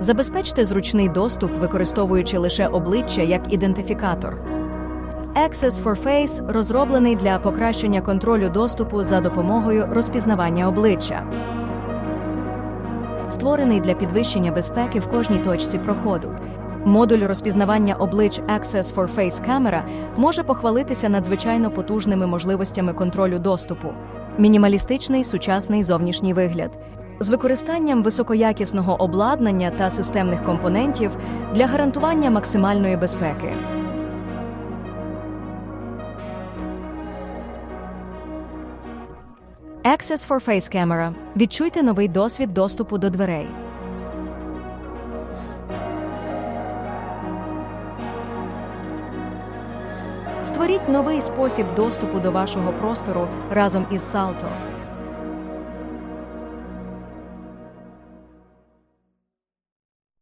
Забезпечте зручний доступ, використовуючи лише обличчя як ідентифікатор. Access for Face розроблений для покращення контролю доступу за допомогою розпізнавання обличчя. Створений для підвищення безпеки в кожній точці проходу. Модуль розпізнавання облич Access for Face Camera може похвалитися надзвичайно потужними можливостями контролю доступу, мінімалістичний сучасний зовнішній вигляд. З використанням високоякісного обладнання та системних компонентів для гарантування максимальної безпеки. Access for Face Camera. Відчуйте новий досвід доступу до дверей. Створіть новий спосіб доступу до вашого простору разом із Salto.